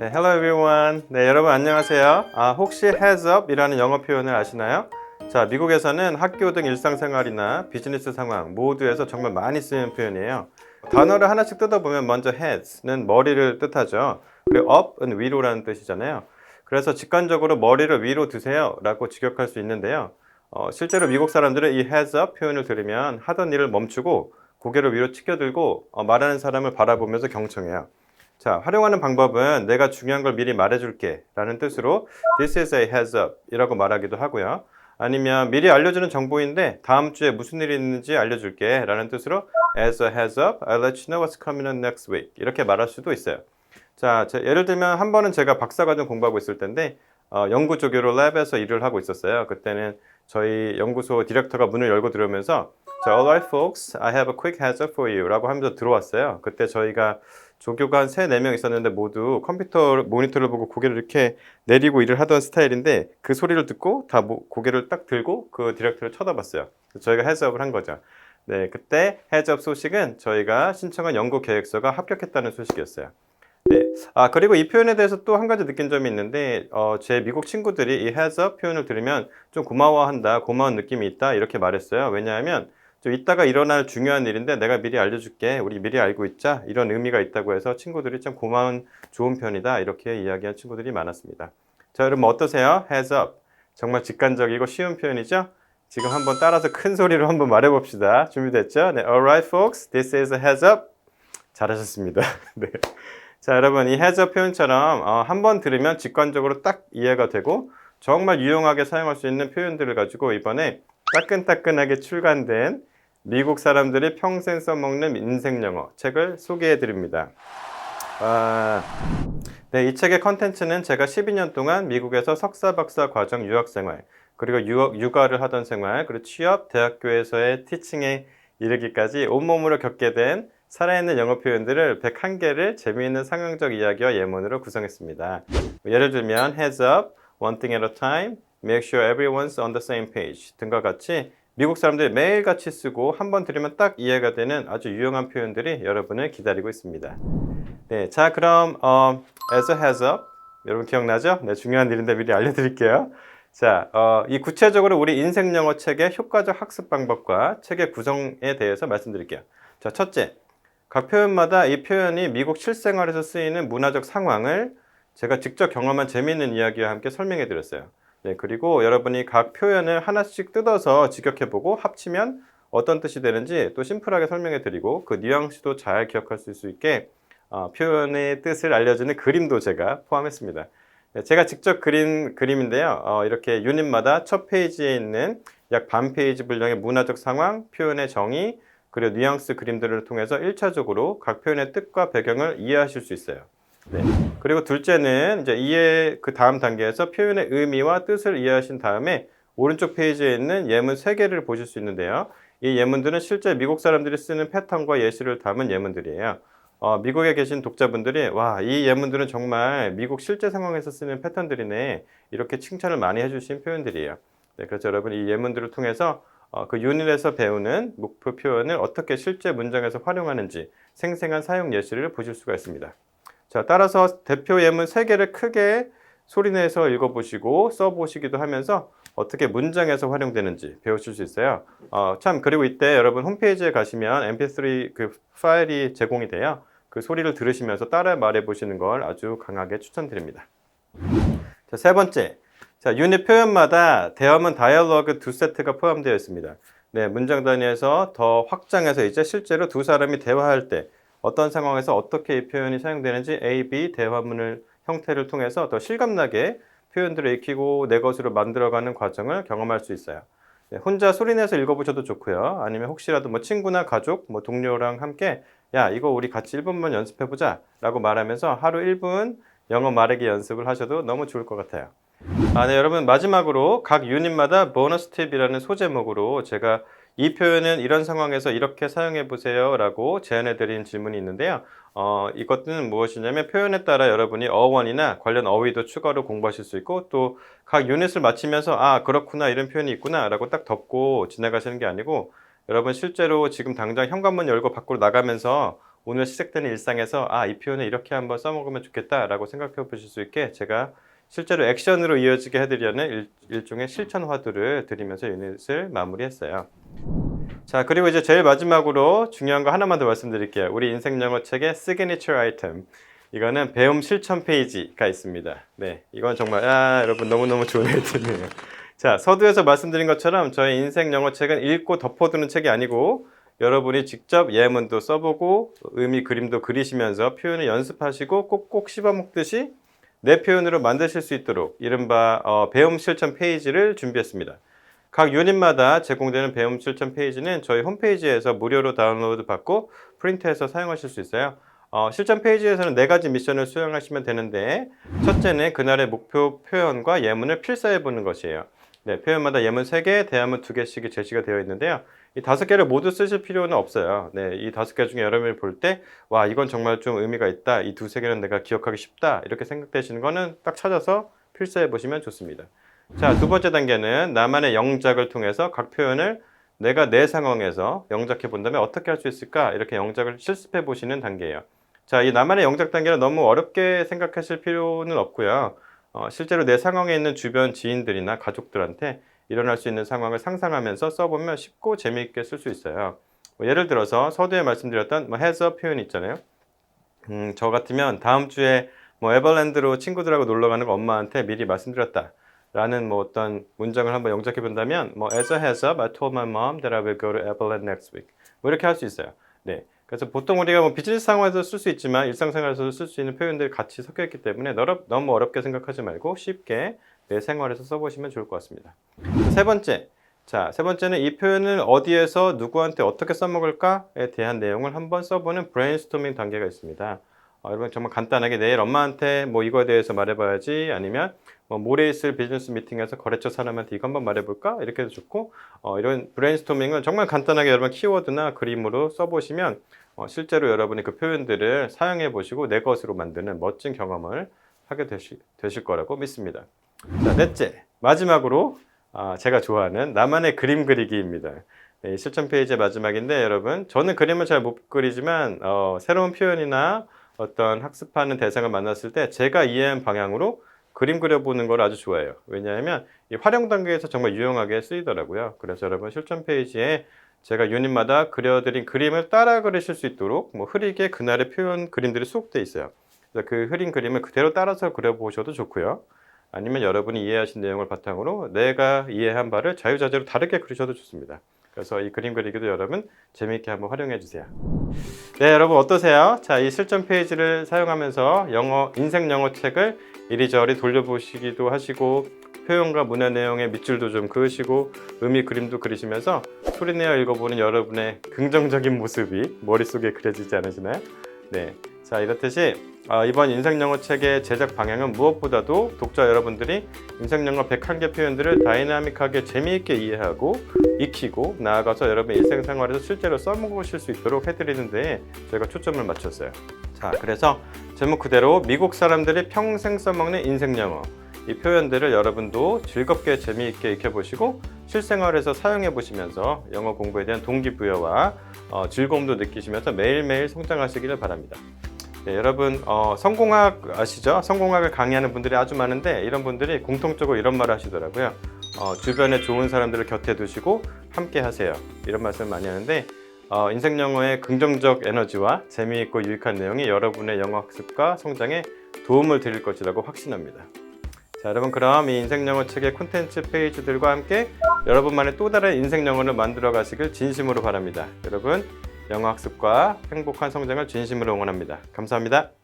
네, hello everyone. 네, 여러분 안녕하세요. 아, 혹시 heads up이라는 영어 표현을 아시나요? 자, 미국에서는 학교 등 일상생활이나 비즈니스 상황 모두에서 정말 많이 쓰이는 표현이에요. 단어를 하나씩 뜯어보면 먼저 heads는 머리를 뜻하죠. 그리고 up은 위로라는 뜻이잖아요. 그래서 직관적으로 머리를 위로 드세요 라고 직역할 수 있는데요. 어, 실제로 미국 사람들은 이 heads up 표현을 들으면 하던 일을 멈추고 고개를 위로 치켜들고 어, 말하는 사람을 바라보면서 경청해요. 자, 활용하는 방법은 내가 중요한 걸 미리 말해줄게 라는 뜻으로 This is a heads up 이라고 말하기도 하고요. 아니면 미리 알려주는 정보인데 다음 주에 무슨 일이 있는지 알려줄게 라는 뜻으로 As a heads up, I'll let you know what's coming next week 이렇게 말할 수도 있어요. 자, 제- 예를 들면 한 번은 제가 박사과정 공부하고 있을 텐데 어, 연구 조교로 랩에서 일을 하고 있었어요. 그때는 저희 연구소 디렉터가 문을 열고 들어오면서 자, alright folks, I have a quick heads up for you 라고 하면서 들어왔어요. 그때 저희가 조교가 한 3, 4명 있었는데 모두 컴퓨터 모니터를 보고 고개를 이렇게 내리고 일을 하던 스타일인데 그 소리를 듣고 다 모- 고개를 딱 들고 그 디렉터를 쳐다봤어요. 저희가 헤즈업을 한 거죠. 네, 그때 헤즈업 소식은 저희가 신청한 연구 계획서가 합격했다는 소식이었어요. 네. 아, 그리고 이 표현에 대해서 또 한 가지 느낀 점이 있는데, 어, 제 미국 친구들이 이 heads up 표현을 들으면 좀 고마워한다, 고마운 느낌이 있다, 이렇게 말했어요. 왜냐하면, 좀 이따가 일어날 중요한 일인데 내가 미리 알려줄게, 우리 미리 알고 있자, 이런 의미가 있다고 해서 친구들이 좀 고마운, 좋은 편이다, 이렇게 이야기한 친구들이 많았습니다. 자, 여러분 어떠세요? heads up. 정말 직관적이고 쉬운 표현이죠? 지금 한번 따라서 큰 소리로 한번 말해봅시다. 준비됐죠? 네, alright folks, this is a heads up. 잘하셨습니다. 네. 자, 여러분, 이 heads up 표현처럼 어, 한번 들으면 직관적으로 딱 이해가 되고 정말 유용하게 사용할 수 있는 표현들을 가지고 이번에 따끈따끈하게 출간된 미국 사람들이 평생 써먹는 인생 영어 책을 소개해 드립니다. 아, 네, 이 책의 컨텐츠는 제가 12년 동안 미국에서 석사, 박사 과정 유학 생활, 그리고 유학, 육아를 하던 생활, 그리고 취업, 대학교에서의 티칭에 이르기까지 온몸으로 겪게 된 살아있는 영어 표현들을 101개를 재미있는 상황적 이야기와 예문으로 구성했습니다. 예를 들면 heads up, one thing at a time, make sure everyone's on the same page 등과 같이 미국 사람들이 매일같이 쓰고 한 번 들으면 딱 이해가 되는 아주 유용한 표현들이 여러분을 기다리고 있습니다. 네, 자 그럼 어, as a heads up 여러분 기억나죠? 네, 중요한 일인데 미리 알려드릴게요. 자, 어, 이 구체적으로 우리 인생 영어 책의 효과적 학습 방법과 책의 구성에 대해서 말씀드릴게요. 자, 첫째, 각 표현마다 이 표현이 미국 실생활에서 쓰이는 문화적 상황을 제가 직접 경험한 재미있는 이야기와 함께 설명해 드렸어요. 네, 그리고 여러분이 각 표현을 하나씩 뜯어서 직역해보고 합치면 어떤 뜻이 되는지 또 심플하게 설명해 드리고 그 뉘앙스도 잘 기억할 수 있게 어, 표현의 뜻을 알려주는 그림도 제가 포함했습니다. 네, 제가 직접 그린 그림인데요. 어, 이렇게 유닛마다 첫 페이지에 있는 약 반 페이지 분량의 문화적 상황, 표현의 정의, 그리고 뉘앙스 그림들을 통해서 1차적으로 각 표현의 뜻과 배경을 이해하실 수 있어요. 네. 그리고 둘째는 이제 이해 그 다음 단계에서 표현의 의미와 뜻을 이해하신 다음에 오른쪽 페이지에 있는 예문 세 개를 보실 수 있는데요. 이 예문들은 실제 미국 사람들이 쓰는 패턴과 예시를 담은 예문들이에요. 어, 미국에 계신 독자분들이 와, 이 예문들은 정말 미국 실제 상황에서 쓰는 패턴들이네. 이렇게 칭찬을 많이 해주신 표현들이에요. 네, 그래서 여러분 이 예문들을 통해서 어, 그 유닛에서 배우는 목표 표현을 어떻게 실제 문장에서 활용하는지 생생한 사용 예시를 보실 수가 있습니다. 자, 따라서 대표 예문 세 개를 크게 소리내서 읽어보시고 써보시기도 하면서 어떻게 문장에서 활용되는지 배우실 수 있어요. 어, 참 그리고 이때 여러분 홈페이지에 가시면 mp3 그 파일이 제공이 돼요. 그 소리를 들으시면서 따라 말해 보시는 걸 아주 강하게 추천드립니다. 자, 세 번째. 자, 유닛 표현마다 대화문 다이얼로그 두 세트가 포함되어 있습니다. 네, 문장 단위에서 더 확장해서 이제 실제로 두 사람이 대화할 때 어떤 상황에서 어떻게 이 표현이 사용되는지 A, B 대화문을 형태를 통해서 더 실감나게 표현들을 익히고 내 것으로 만들어가는 과정을 경험할 수 있어요. 네, 혼자 소리내서 읽어보셔도 좋고요. 아니면 혹시라도 뭐 친구나 가족, 뭐 동료랑 함께 야 이거 우리 같이 1분만 연습해보자 라고 말하면서 하루 1분 영어 말하기 연습을 하셔도 너무 좋을 것 같아요. 아, 네, 여러분 마지막으로 각 유닛마다 보너스 팁이라는 소제목으로 제가 이 표현은 이런 상황에서 이렇게 사용해 보세요 라고 제안해 드린 질문이 있는데요. 어, 이것은 무엇이냐면 표현에 따라 여러분이 어원이나 관련 어휘도 추가로 공부하실 수 있고 또 각 유닛을 마치면서 아 그렇구나 이런 표현이 있구나 라고 딱 덮고 지나가시는 게 아니고 여러분 실제로 지금 당장 현관문 열고 밖으로 나가면서 오늘 시작되는 일상에서 아, 이 표현을 이렇게 한번 써먹으면 좋겠다 라고 생각해 보실 수 있게 제가 실제로 액션으로 이어지게 해드리려는 일, 종의 실천 화두를 드리면서 유닛을 마무리했어요. 자, 그리고 이제 제일 마지막으로 중요한 거 하나만 더 말씀드릴게요. 우리 인생 영어 책의 시그니처 아이템. 이거는 배움 실천 페이지가 있습니다. 네, 이건 정말 아, 여러분 너무너무 좋은 아이템이에요. 자, 서두에서 말씀드린 것처럼 저희 인생 영어 책은 읽고 덮어두는 책이 아니고 여러분이 직접 예문도 써보고 의미 그림도 그리시면서 표현을 연습하시고 꼭꼭 씹어먹듯이 내 표현으로 만드실 수 있도록 이른바 어, 배움 실천 페이지를 준비했습니다. 각 유닛마다 제공되는 배움 실천 페이지는 저희 홈페이지에서 무료로 다운로드 받고 프린트해서 사용하실 수 있어요. 어, 실전 페이지에서는 네 가지 미션을 수행하시면 되는데 첫째는 그날의 목표 표현과 예문을 필사해 보는 것이에요. 네, 표현마다 예문 3개, 대화문 2개씩이 제시가 되어 있는데요. 이 다섯 개를 모두 쓰실 필요는 없어요. 네, 이 다섯 개 중에 여러분이 볼 때, 와, 이건 정말 좀 의미가 있다. 이 두세 개는 내가 기억하기 쉽다. 이렇게 생각되시는 거는 딱 찾아서 필사해 보시면 좋습니다. 자, 두 번째 단계는 나만의 영작을 통해서 각 표현을 내가 내 상황에서 영작해 본다면 어떻게 할 수 있을까? 이렇게 영작을 실습해 보시는 단계예요. 자, 이 나만의 영작 단계는 너무 어렵게 생각하실 필요는 없고요. 어, 실제로 내 상황에 있는 주변 지인들이나 가족들한테 일어날 수 있는 상황을 상상하면서 써보면 쉽고 재미있게 쓸 수 있어요. 뭐 예를 들어서 서두에 말씀드렸던 뭐 해서 표현 있잖아요. 음, 저 같으면 다음 주에 뭐 에버랜드로 친구들하고 놀러 가는 거 엄마한테 미리 말씀드렸다. 라는 뭐 어떤 문장을 한번 영작해 본다면 뭐 as a heads up, I told my mom that I will go to Everland next week. 뭐 이렇게 할 수 있어요. 네. 그래서 보통 우리가 뭐 비즈니스 상황에서 쓸 수 있지만 일상생활에서도 쓸 수 있는 표현들이 같이 섞여 있기 때문에 너무 어렵게 생각하지 말고 쉽게 내 생활에서 써보시면 좋을 것 같습니다. 세 번째. 자, 세 번째는 이 표현을 어디에서 누구한테 어떻게 써먹을까에 대한 내용을 한번 써보는 브레인스토밍 단계가 있습니다. 어, 여러분 정말 간단하게 내일 엄마한테 뭐 이거에 대해서 말해봐야지 아니면 뭐 모레 있을 비즈니스 미팅에서 거래처 사람한테 이거 한번 말해볼까 이렇게 해도 좋고 어, 이런 브레인스토밍은 정말 간단하게 여러분 키워드나 그림으로 써보시면 어, 실제로 여러분이 그 표현들을 사용해 보시고 내 것으로 만드는 멋진 경험을 하게 되시, 되실 거라고 믿습니다. 자, 넷째. 마지막으로 아, 제가 좋아하는 나만의 그림 그리기입니다. 네, 실천 페이지의 마지막인데 여러분 저는 그림을 잘 못 그리지만 어, 새로운 표현이나 어떤 학습하는 대상을 만났을 때 제가 이해한 방향으로 그림 그려보는 걸 아주 좋아해요. 왜냐하면 이 활용 단계에서 정말 유용하게 쓰이더라고요. 그래서 여러분 실천 페이지에 제가 유닛마다 그려드린 그림을 따라 그리실 수 있도록 뭐 흐리게 그날의 표현 그림들이 수록되어 있어요. 그래서 그 흐린 그림을 그대로 따라서 그려보셔도 좋고요. 아니면 여러분이 이해하신 내용을 바탕으로 내가 이해한 바를 자유자재로 다르게 그리셔도 좋습니다. 그래서 이 그림 그리기도 여러분 재미있게 한번 활용해 주세요. 네, 여러분 어떠세요? 자, 이 실전 페이지를 사용하면서 영어 인생 영어 책을 이리저리 돌려보시기도 하시고 표현과 문화 내용의 밑줄도 좀 그으시고 의미 그림도 그리시면서 소리내어 읽어보는 여러분의 긍정적인 모습이 머릿속에 그려지지 않으시나요? 네. 자, 이렇듯이 어, 이번 인생영어 책의 제작 방향은 무엇보다도 독자 여러분들이 인생영어 101개 표현들을 다이나믹하게 재미있게 이해하고 익히고 나아가서 여러분 일생생활에서 실제로 써먹으실 수 있도록 해드리는 데 저희가 초점을 맞췄어요. 자, 그래서 제목 그대로 미국 사람들이 평생 써먹는 인생영어 이 표현들을 여러분도 즐겁게 재미있게 익혀보시고 실생활에서 사용해 보시면서 영어 공부에 대한 동기부여와 어, 즐거움도 느끼시면서 매일매일 성장하시기를 바랍니다. 네, 여러분 어, 성공학 아시죠? 성공학을 강의하는 분들이 아주 많은데 이런 분들이 공통적으로 이런 말을 하시더라고요. 어, 주변에 좋은 사람들을 곁에 두시고 함께 하세요. 이런 말씀 많이 하는데 어, 인생 영어의 긍정적 에너지와 재미있고 유익한 내용이 여러분의 영어 학습과 성장에 도움을 드릴 것이라고 확신합니다. 자, 여러분 그럼 이 인생 영어 책의 콘텐츠 페이지들과 함께 여러분만의 또 다른 인생 영어를 만들어 가시길 진심으로 바랍니다. 여러분 영어 학습과 행복한 성장을 진심으로 응원합니다. 감사합니다.